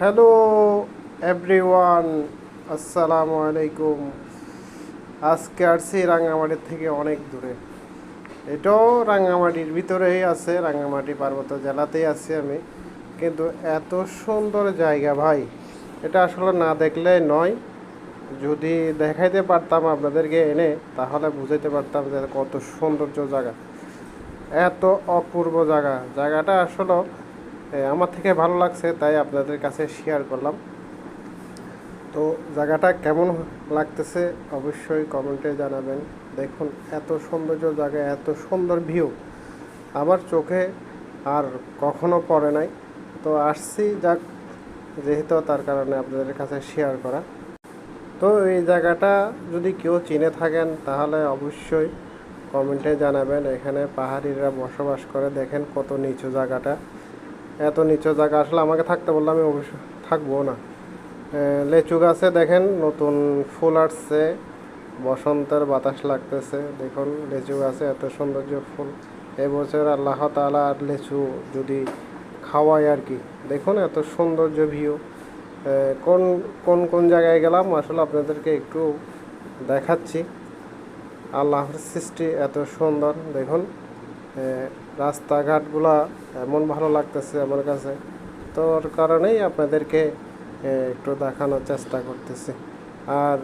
Hello everyone, আসসালামু আলাইকুম। আজকে আসছি রাঙ্গামাটির থেকে অনেক দূরে। এটাও রাঙ্গামাটির ভিতরেই আছে রাঙ্গামাটি পার্বত্য জেলাতেই আছি আমি। কিন্তু এত সুন্দর জায়গা ভাই, এটা আসলে না দেখলে নয়। যদি দেখাইতে পারতাম আপনাদেরকে এনে, তাহলে বুঝাইতে পারতাম যে কত সৌন্দর্য জায়গা। এত অপূর্ব জায়গা। জায়গাটা আসলে আমার থেকে ভালো লাগছে, তাই আপনাদের কাছে শেয়ার করলাম। তো জায়গাটা কেমন লাগতেছে অবশ্যই কমেন্টে জানাবেন। দেখুন, এত সৌন্দর্য জায়গা, এত সুন্দর ভিউ আমার চোখে আর কখনো পড়ে নাই। তো আসছি, যাক, যেহেতু তার কারণে আপনাদের কাছে শেয়ার করা। তো এই জায়গাটা যদি কেউ চিনে থাকেন, তাহলে অবশ্যই কমেন্টে জানাবেন। এখানে পাহাড়িরা বসবাস করে, দেখেন কত নিচু জায়গাটা। এত নিচু জায়গা আসলে আমাকে থাকতে বললে আমি অবশ্য থাকব না। লেচু গাছে দেখেন নতুন ফুল আসছে, বসন্তের বাতাস লাগতেছে। দেখুন লেচু গাছে এত সৌন্দর্য ফুল। এবছর আল্লাহ তাআলা আর লেচু যদি খাওয়ায় আর কি। দেখুন এত সৌন্দর্য ভিউ। কোন কোন কোন জায়গায় গেলাম আসলে আপনাদেরকে একটু দেখাচ্ছি। আল্লাহর সৃষ্টি এত সুন্দর। দেখুন রাস্তাঘাটগুলা এমন ভালো লাগতেছে আমার কাছে। তো ওর কারণেই আপনাদেরকে একটু দেখানোর চেষ্টা করতেছি। আর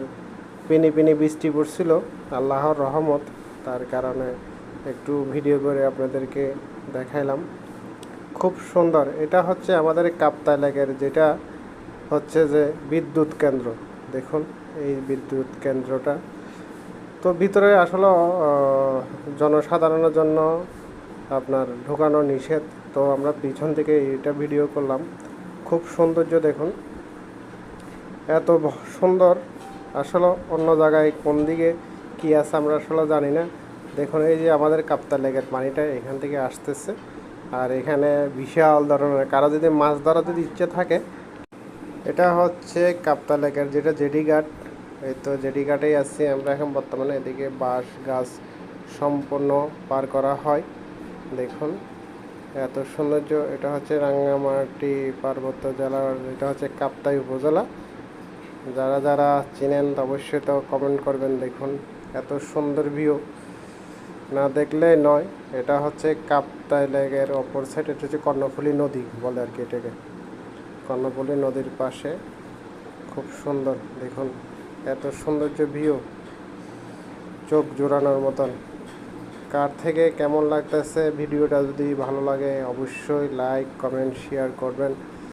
পিনি পিনি বৃষ্টি পড়ছিল, আল্লাহর রহমত, তার কারণে একটু ভিডিও করে আপনাদেরকে দেখাইলাম। খুব সুন্দর। এটা হচ্ছে আমাদের কাপ্তা লেকের, যেটা হচ্ছে যে বিদ্যুৎ কেন্দ্র। দেখুন, এই বিদ্যুৎ কেন্দ্রটা। তো ভিতরে আসলে জনসাধারণের জন্য আপনার ঢোকানো নিষেধ। তো আমরা পিছন থেকে এটা ভিডিও করলাম। খুব সৌন্দর্য দেখুন। এত সুন্দর। আসলে অন্য জায়গায় কোন দিকে কী আছে আমরা আসলে জানি না। দেখুন, এই যে আমাদের কাপ্তা লেকের পানিটা এখান থেকে আসতেছে। আর এখানে বিশাল ধরনের, কারও যদি মাছ ধরা যদি ইচ্ছে থাকে, এটা হচ্ছে কাপ্তা লেকের যেটা জেডি ঘাট। এই তো জেডি ঘাটেই আছি। আমরা এখন বর্তমানে এদিকে বাঁশ গাছ সম্পূর্ণ পার করা হয়। দেখুন, এত সৌন্দর্য, এটা হচ্ছে রাঙ্গামাটি পার্বত্য জেলার, এটা হচ্ছে কাপ্তাই উপজেলা। যারা যারা চিনেন, অবশ্যই তো কমেন্ট করবেন, দেখুন, এত সুন্দর ভিউ না দেখলে নয়, এটা হচ্ছে কাপ্তাই লেগের অপর সাইড এটা হচ্ছে কর্ণফুলী নদী বলে আর কি এটাকে। কর্ণফুলী নদীর পাশে, খুব সুন্দর, দেখুন, এত সৌন্দর্য ভিউ চোখ জোড়ানোর মতন। কার থেকে কেমন লাগতেছে? ভিডিওটা যদি ভালো লাগে অবশ্যই লাইক কমেন্ট শেয়ার করবেন।